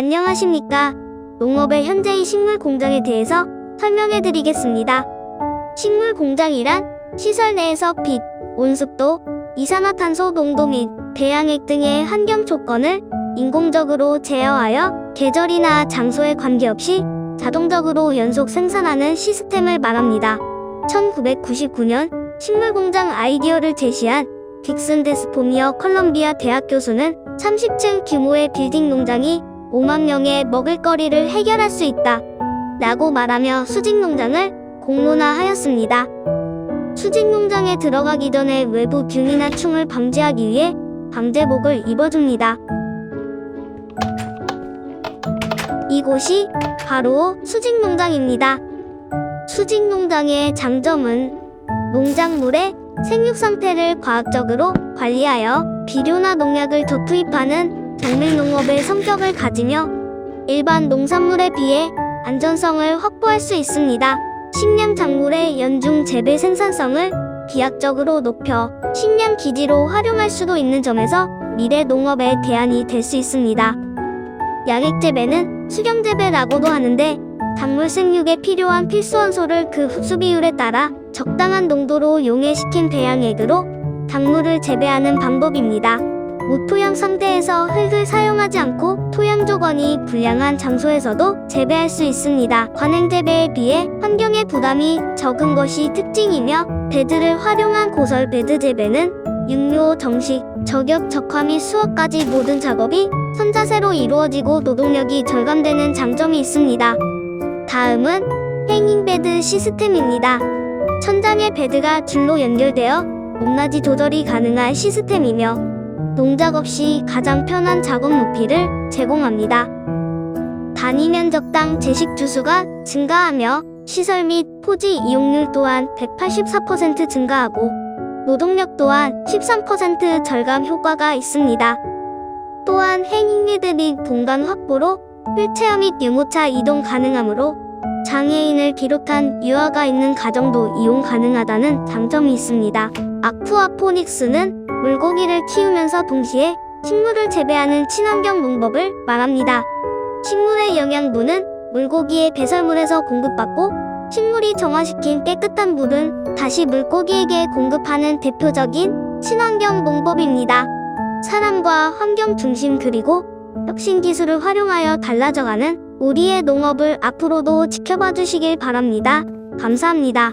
안녕하십니까. 농업의 현재의 식물 공장에 대해서 설명해 드리겠습니다. 식물 공장이란 시설 내에서 빛, 온습도, 이산화탄소 농도 및 배양액 등의 환경 조건을 인공적으로 제어하여 계절이나 장소에 관계없이 자동적으로 연속 생산하는 시스템을 말합니다. 1999년 식물공장 아이디어를 제시한 딕슨 데스포미어 컬럼비아 대학 교수는 30층 규모의 빌딩 농장이 5만 명의 먹을거리를 해결할 수 있다. 라고 말하며 수직 농장을 공론화하였습니다. 수직 농장에 들어가기 전에 외부 균이나 충을 방지하기 위해 방제복을 입어줍니다. 이곳이 바로 수직 농장입니다. 수직 농장의 장점은 농작물의 생육 상태를 과학적으로 관리하여 비료나 농약을 더 투입하는 정밀 농업의 성격을 가지며 일반 농산물에 비해 안전성을 확보할 수 있습니다. 식량 작물의 연중 재배 생산성을 비약적으로 높여 식량 기지로 활용할 수도 있는 점에서 미래 농업의 대안이 될 수 있습니다. 양액 재배는 수경 재배라고도 하는데 작물 생육에 필요한 필수 원소를 그 흡수 비율에 따라 적당한 농도로 용해시킨 배양액으로 작물을 재배하는 방법입니다. 무토양 상태에서 흙을 사용하지 않고 토양 조건이 불량한 장소에서도 재배할 수 있습니다. 관행 재배에 비해 환경의 부담이 적은 것이 특징이며 베드를 활용한 고설 베드 재배는 육묘, 정식, 저격, 적화 및 수확까지 모든 작업이 선자세로 이루어지고 노동력이 절감되는 장점이 있습니다. 다음은 행잉 베드 시스템입니다. 천장에 베드가 줄로 연결되어 높낮이 조절이 가능한 시스템이며 농작 없이 가장 편한 작업 높이를 제공합니다. 단위 면적당 제식 주수가 증가하며 시설 및 토지 이용률 또한 184% 증가하고 노동력 또한 13% 절감 효과가 있습니다. 또한 행잉리드 및 공간 확보로 휠체어 및 유모차 이동 가능하므로 장애인을 비롯한 유아가 있는 가정도 이용 가능하다는 장점이 있습니다. 아쿠아포닉스는 물고기를 키우면서 동시에 식물을 재배하는 친환경 농법을 말합니다. 식물의 영양분은 물고기의 배설물에서 공급받고 식물이 정화시킨 깨끗한 물은 다시 물고기에게 공급하는 대표적인 친환경 농법입니다. 사람과 환경 중심 그리고 혁신 기술을 활용하여 달라져가는 우리의 농업을 앞으로도 지켜봐 주시길 바랍니다. 감사합니다.